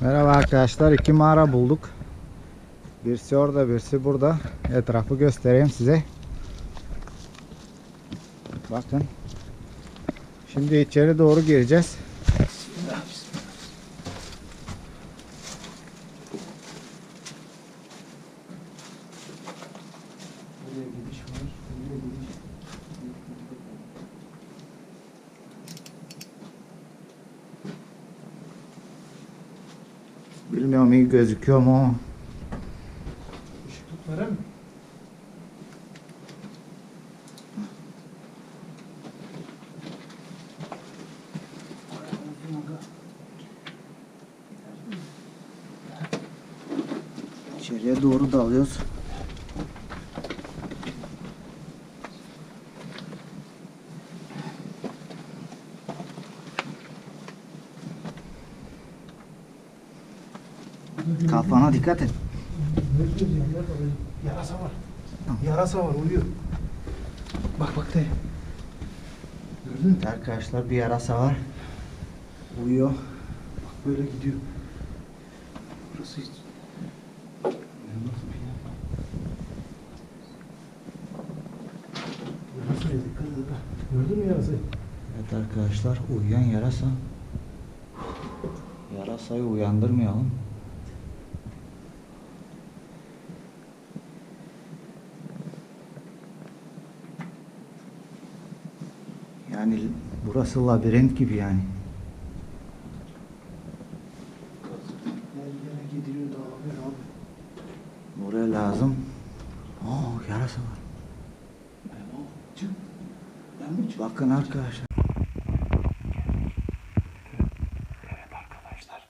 Merhaba arkadaşlar. iki mağara bulduk. Birisi orada, birisi burada. Etrafı göstereyim size. Bakın. Şimdi içeri doğru gireceğiz. Bilmiyorum iyi gözüküyor mu ama. Veren mi? İçeriye doğru dalıyoruz. Kafana dikkat et. Yarasa var. Yarasa var uyuyor. Bak bak de. Gördün mü? Arkadaşlar bir yarasa var. Uyuyor. Bak böyle gidiyor. Burası hiç... Gördün mü yarasayı? Evet arkadaşlar uyuyan yarasa. Yarasayı uyandırmayalım. Yani burası labirent gibi yani. Buraya lazım. Oo yarasa var. Bakın arkadaşlar. Evet arkadaşlar.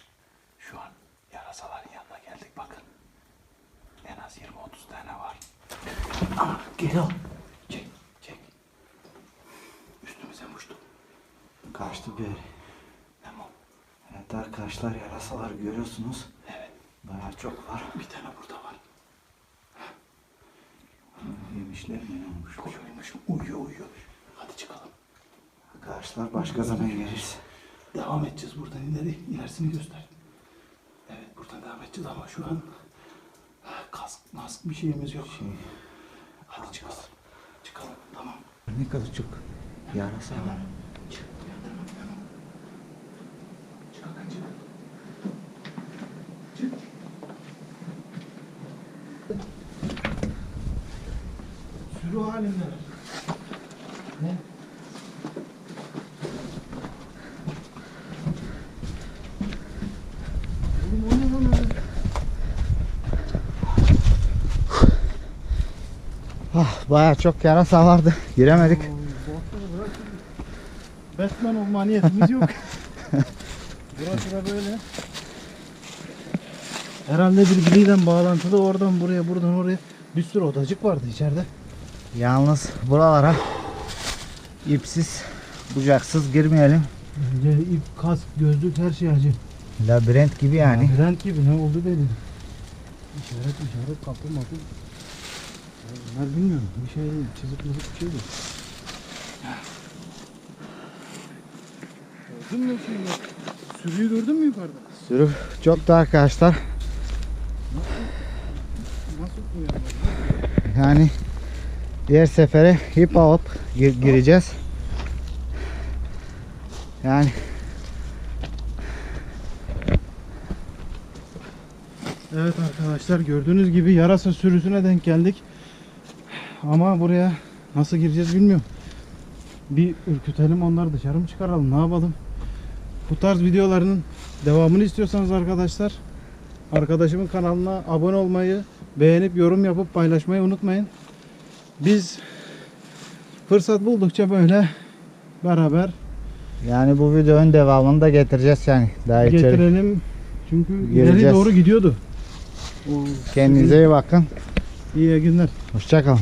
Şu an yarasaların yanına geldik bakın. En az 20-30 tane var. Gel al. Muştu. Kaçtı bir. Memo. Evet arkadaşlar yarasalar görüyorsunuz. Evet. Bayağı çok var. Bir tane burada var. Yemişler mi olmuş? Uyuyormuş. Uyuyor uyuyor. Hadi çıkalım. Arkadaşlar başka zaman geliriz. Devam edeceğiz buradan ileri. İlerisini göster. Evet buradan devam edeceğiz ama şu an kask mask bir şeyimiz yok. Şey, Hadi çıkalım. Çıkalım. Tamam. ne kadar çok çık. Çık. Sürü halinde. Ne? Ah, bayağı çok yarasa vardı. Giremedik. Batman olma niyetimiz yok. Burası da böyle. Herhalde birbiriyle bağlantılı oradan buraya buradan oraya bir sürü odacık vardı içeride. Yalnız buralara ipsiz, bucaksız girmeyelim. Bence ip, kask, gözlük her şey acı. Labirent gibi yani. Labirent gibi ne oldu belli. İşaret işaret kapı mapı. Bunlar bilmiyorum. Bir şey değil. Çizik müzik bir şey değil. Gördün mü şeyi? Sürüyü gördün mü yukarıda? Sürü çok da arkadaşlar. Nasıl uyanmadı? Yani diğer sefere ip alıp gir- gireceğiz. Yani Evet arkadaşlar gördüğünüz gibi yarasa sürüsüne denk geldik. Ama buraya nasıl gireceğiz bilmiyorum. Bir ürkütelim onları dışarı mı çıkaralım ne yapalım. Bu tarz videoların devamını istiyorsanız arkadaşlar arkadaşımın kanalına abone olmayı, beğenip yorum yapıp paylaşmayı unutmayın. Biz fırsat buldukça böyle beraber yani bu videonun devamını da getireceğiz yani. Daha içeri. getirelim. Çünkü ileri Gireceğiz. doğru gidiyordu. O Kendinize iyi bakın. iyi günler. Hoşçakalın.